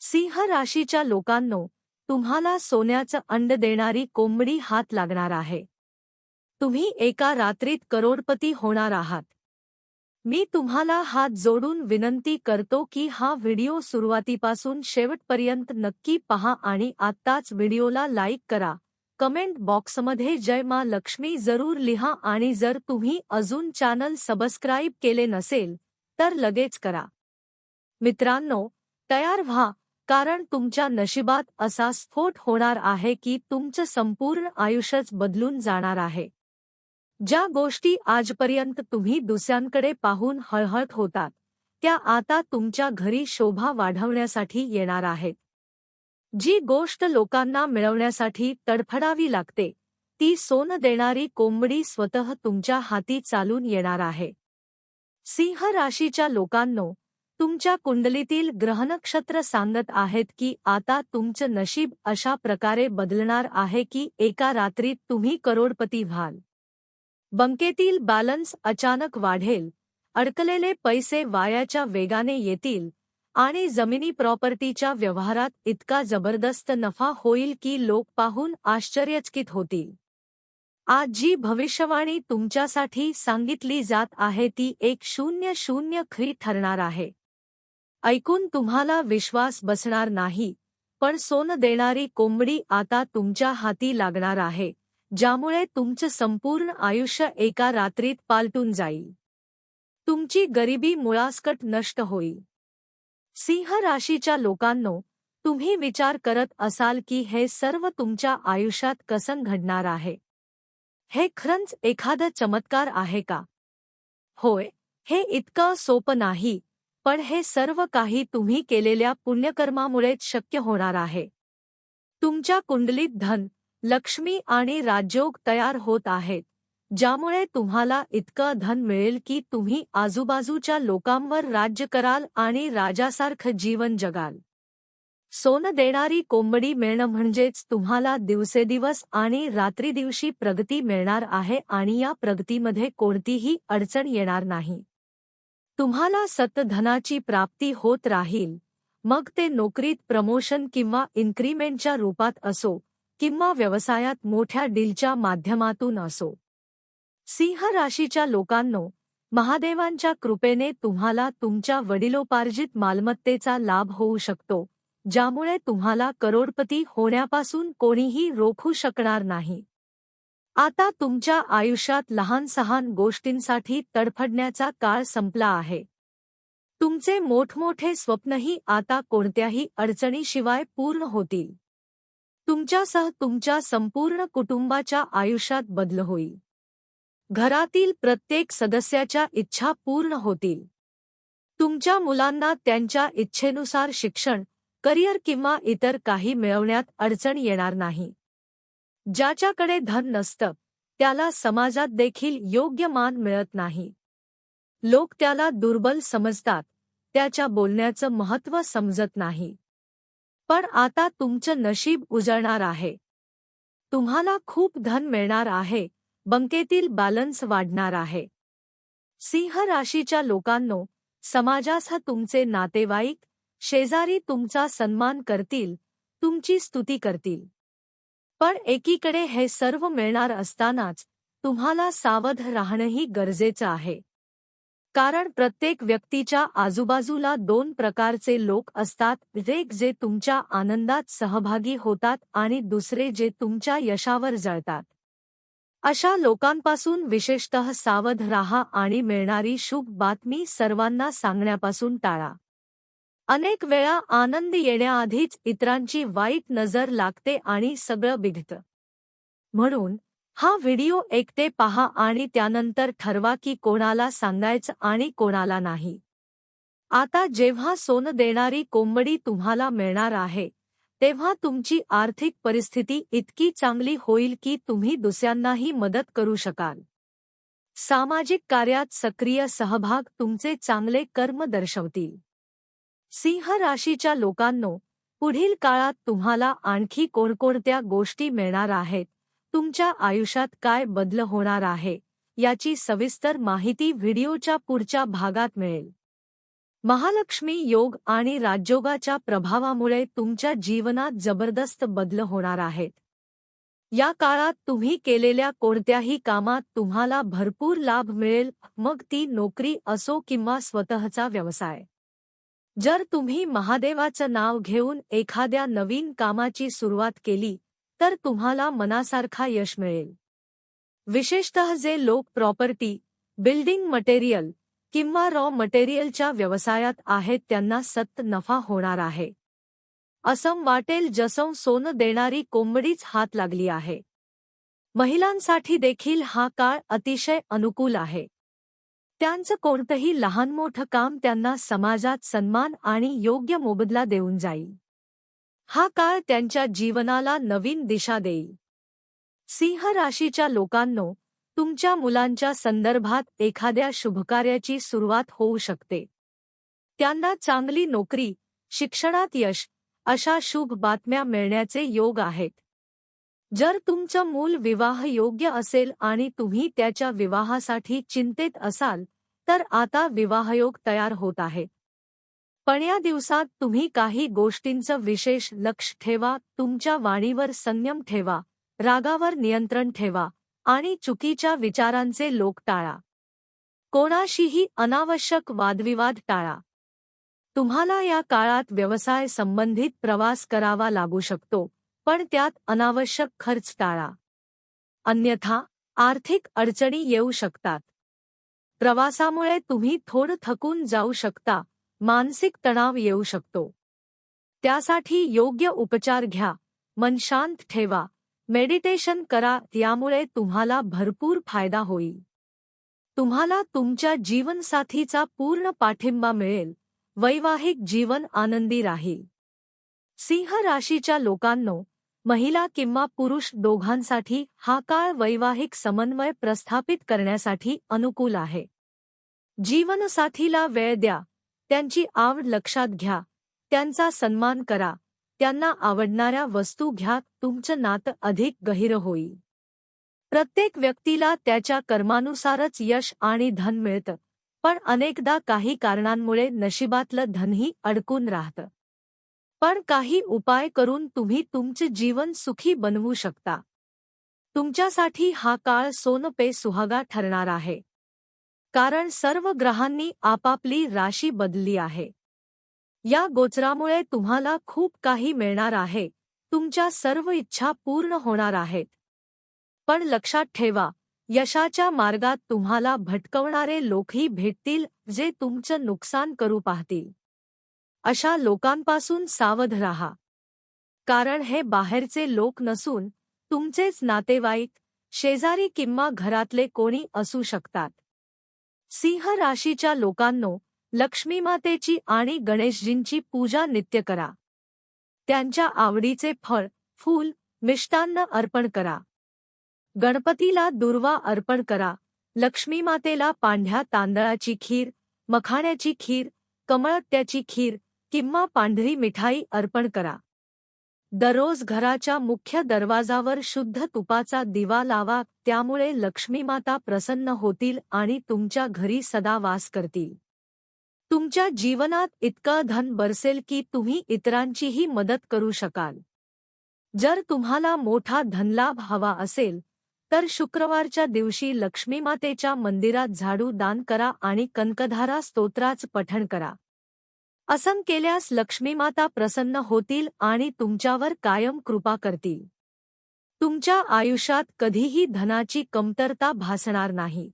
सिंह राशीच्या लोकांनो तुम्हाला सोन्याचं अंड देणारी कोंबडी हात लागणार आहे. तुम्ही एका रात्रीत करोडपती होणार आहात. मी तुम्हाला हात जोडून विनंती करतो की हा व्हिडिओ सुरुवातीपासून शेवटपर्यंत नक्की पहा आणि आत्ताच व्हिडिओला लाईक करा. कमेंट बॉक्समध्ये जय मा लक्ष्मी जरूर लिहा आणि जर तुम्ही अजून चॅनल सबस्क्राईब केले नसेल तर लगेच करा. मित्रांनो तयार व्हा. कारण तुमच्या नशिबात असा स्फोट होणार आहे की तुमचं संपूर्ण आयुष्यच बदलून जाणार आहे. ज्या गोष्टी आजपर्यंत तुम्ही दुसऱ्यांकडे पाहून हळहळत होतात त्या आता तुमच्या घरी शोभा वाढवण्यासाठी येणार आहेत. जी गोष्ट लोकांना मिळवण्यासाठी तडफडावी लागते ती सोनं देणारी कोंबडी स्वतः तुमच्या हाती चालून येणार आहे. सिंह राशीच्या लोकांनो तुमच्या कुंडलीतील ग्रहनक्षत्र सांगत आहेत की आता तुमचं नशीब अशा प्रकारे बदलणार आहे की एका रात्रीत तुम्ही करोडपती व्हाल. बंकेतील बॅलन्स अचानक वाढेल. अडकलेले पैसे वायाच्या वेगाने येतील आणि जमिनी प्रॉपर्टीच्या व्यवहारात इतका जबरदस्त नफा होईल की लोक पाहून आश्चर्यचकित होतील. आज जी भविष्यवाणी तुमच्यासाठी सांगितली जात आहे ती एक शून्य शून्य खरी ठरणार आहे. ऐकून तुम्हाला विश्वास बसणार नाही. पण सोन देणारी कोंबडी आता तुमच्या हाती लागणार आहे ज्यामुळे तुमचं संपूर्ण आयुष्य एका रात्रीत पालटून जाईल. तुमची गरिबी मुळासकट नष्ट होईल. सिंह राशीच्या लोकांनो तुम्ही विचार करत असाल की हे सर्व तुमच्या आयुष्यात कसं घडणार आहे? हे खरंच एखादं चमत्कार आहे का? होय हे इतकं सोपं नाही. पण हे सर्व काही तुम्ही केलेल्या पुण्यकर्मामुळेच शक्य होणार आहे. तुमच्या कुंडलीत धन लक्ष्मी आणि राजयोग तयार होत आहेत ज्यामुळे तुम्हाला इतकं धन मिळेल की तुम्ही आजूबाजूच्या लोकांवर राज्य कराल आणि राजासारखं जीवन जगाल. सोनं देणारी कोंबडी मिळणं म्हणजेच तुम्हाला दिवसेदिवस आणि रात्रीदिवशी प्रगती मिळणार आहे आणि या प्रगतीमध्ये कोणतीही अडचण येणार नाही. तुम्हाला सतधनाची प्राप्ती होत राहील. मग ते नोकरीत प्रमोशन किंवा इन्क्रीमेंटच्या रूपात असो किंवा व्यवसायात मोठ्या डीलच्या माध्यमातून असो. सिंह राशीच्या लोकांनो महादेवांच्या कृपेने तुम्हाला तुमच्या वडिलोपार्जित मालमत्तेचा लाभ होऊ शकतो ज्यामुळे तुम्हाला करोडपती होण्यापासून कोणीही रोखू शकणार नाही. आता तुमच्या आयुष्यात लहान सहान गोष्टींसाठी तडफडण्याचा काळ संपला आहे. तुमचे मोठमोठे स्वप्नही आता कोणत्याही अडचणीशिवाय पूर्ण होतील. तुमच्यासह तुमच्या संपूर्ण कुटुंबाच्या आयुष्यात बदल होईल. घरातील प्रत्येक सदस्याच्या इच्छा पूर्ण होतील. तुमच्या मुलांना त्यांच्या इच्छेनुसार शिक्षण करिअर किंवा इतर काही मिळवण्यात अडचण येणार नाही. ज्याच्याकडे धन नसतं त्याला समाजात देखील योग्य मान मिळत नाही. लोक त्याला दुर्बल समजतात त्याच्या बोलण्याचं महत्त्व समजत नाही. पण आता तुमचं नशीब उजळणार आहे. तुम्हाला खूप धन मिळणार आहे बंकेतील बॅलन्स वाढणार आहे. सिंह राशीच्या लोकांनो समाजास तुमचे नातेवाईक शेजारी तुमचा सन्मान करतील तुमची स्तुती करतील. पण एकीकडे हे सर्व मिळणार असतानाच तुम्हाला सावध राहणंही गरजेचं आहे. कारण प्रत्येक व्यक्तीच्या आजूबाजूला दोन प्रकारचे लोक असतात एक जे तुमच्या आनंदात सहभागी होतात आणि दुसरे जे तुमच्या यशावर जळतात. अशा लोकांपासून विशेषतः सावध राहा आणि मिळणारी शुभ बातमी सर्वांना सांगण्यापासून टाळा. अनेक वेळा आनंद येण्याआधीच इतरांची वाईट नजर लागते आणि सगळं बिघतं म्हणून हा व्हिडिओ एकटे पहा आणि त्यानंतर ठरवा की कोणाला सांगायचं आणि कोणाला नाही. आता जेव्हा सोनं देणारी कोंबडी तुम्हाला मिळणार आहे तेव्हा तुमची आर्थिक परिस्थिती इतकी चांगली होईल की तुम्ही दुसऱ्यांनाही मदत करू शकाल. सामाजिक कार्यात सक्रिय सहभाग तुमचे चांगले कर्म दर्शवतील. सिंह राशीच्या लोकांनो पुढील काळात तुम्हाला आणखी कोणकोणत्या गोष्टी मिळणार आहेत? तुमच्या आयुष्यात काय बदल होणार आहे? याची सविस्तर माहिती व्हिडिओच्या पुढच्या भागात मिळेल. महालक्ष्मी योग आणि राजयोगाच्या प्रभावामुळे तुमच्या जीवनात जबरदस्त बदल होणार आहेत. या काळात तुम्ही केलेल्या कोणत्याही कामात तुम्हाला भरपूर लाभ मिळेल मग ती नोकरी असो किंवा स्वतःचा व्यवसाय. जर तुम्ही महादेवाचं नाव घेऊन एखाद्या नवीन कामाची सुरुवात केली तर तुम्हाला मनासारखा यश मिळेल. विशेषतः जे लोक प्रॉपर्टी बिल्डिंग मटेरियल किंवा रॉ मटेरियलच्या व्यवसायात आहेत त्यांना सत्त नफा होणार आहे. असं वाटेल जसं सोनं देणारी कोंबडीच हात लागली आहे. महिलांसाठी देखील हा काळ अतिशय अनुकूल आहे. त्यांचं कोणतंही लहान मोठं काम त्यांना समाजात सन्मान आणि योग्य मोबदला देऊन जाईल. हा काळ त्यांच्या जीवनाला नवीन दिशा देईल. सिंह राशीच्या लोकांनो तुमच्या मुलांच्या संदर्भात एखाद्या शुभकार्याची सुरुवात होऊ शकते. त्यांना चांगली नोकरी शिक्षणात यश अशा शुभ बातम्या मिळण्याचे योग आहेत. जर तुमचं मूल विवाह योग्य असेल आणि तुम्ही त्याच्या विवाहासाठी चिंतेत असाल तर आता विवाहयोग तयार होत आहे. पण या दिवसात तुम्ही काही गोष्टींचं विशेष लक्ष ठेवा तुमच्या वाणीवर संयम ठेवा रागावर नियंत्रण ठेवा आणि चुकीच्या विचारांचे लोक टाळा. कोणाशीही अनावश्यक वादविवाद टाळा. तुम्हाला या काळात व्यवसाय संबंधित प्रवास करावा लागू शकतो. पण त्यात अनावश्यक खर्च टाळा. अन्यथा आर्थिक अडचणी येऊ शकतात. प्रवासामुळे तुम्ही थोडं थकून जाऊ शकता मानसिक तणाव येऊ शकतो. त्यासाठी योग्य उपचार घ्या मन शांत ठेवा मेडिटेशन करा यामुळे तुम्हाला भरपूर फायदा होईल. तुम्हाला तुमच्या जीवनसाथीचा पूर्ण पाठिंबा मिळेल वैवाहिक जीवन आनंदी राहील. सिंह राशीच्या लोकांनो महिला किंवा पुरुष दोघांसाठी हा काळ वैवाहिक समन्वय प्रस्थापित करण्यासाठी अनुकूल आहे. जीवनसाथीला वेळ द्या त्यांची आवड लक्षात घ्या त्यांचा सन्मान करा त्यांना आवडणाऱ्या वस्तू घ्या तुमचं नातं अधिक गहिर होईल. प्रत्येक व्यक्तीला त्याच्या कर्मानुसारच यश आणि धन मिळतं पण अनेकदा काही कारणांमुळे नशिबातलं धनही अडकून राहतं. पण काही उपाय करून तुम्ही तुमचे जीवन सुखी बनवू शकता. तुमच्यासाठी हा काळ सोनपे सुहागा ठरणार आहे. कारण सर्व ग्रहांनी आपापली राशी बदलली आहे. या गोचरामुळे तुम्हाला खूप काही मिळणार आहे. तुमच्या सर्व इच्छा पूर्ण होणार आहेत. पण लक्षात ठेवा यशाच्या मार्गात तुम्हाला भटकवणारे लोकही भेटतील जे तुमचं नुकसान करू पाहतील. अशा लोकांपासून सावध राहा. कारण हे बाहेरचे लोक नसून तुमचेच नातेवाईक शेजारी किंवा घरातले कोणी असू शकतात. सिंह राशीच्या लोकांनो लक्ष्मीमातेची आणि गणेशजींची पूजा नित्य करा. त्यांच्या आवडीचे फळ फूल मिष्टान्न अर्पण करा. गणपतीला दुर्वा अर्पण करा. लक्ष्मीमातेला पांढ्या तांदळाची खीर मखाण्याची खीर कमळत्याची खीर किंवा पांढरी मिठाई अर्पण करा. दररोज घराच्या मुख्य दरवाजावर शुद्ध तुपाचा दिवा लावा त्यामुळे लक्ष्मीमाता प्रसन्न होतील आणि तुमच्या घरी सदा वास करतील. तुमच्या जीवनात इतकं धन बरसेल की तुम्ही इतरांचीही मदत करू शकाल. जर तुम्हाला मोठा धनलाभ हवा असेल तर शुक्रवारच्या दिवशी लक्ष्मीमातेच्या मंदिरात झाडू दान करा आणि कनकधारा स्तोत्राच पठण करा. असं केल्यास लक्ष्मीमाता प्रसन्न होतील आणि तुमच्यावर कायम कृपा करतील. तुमच्या आयुष्यात कधीही धनाची कमतरता भासणार नाही.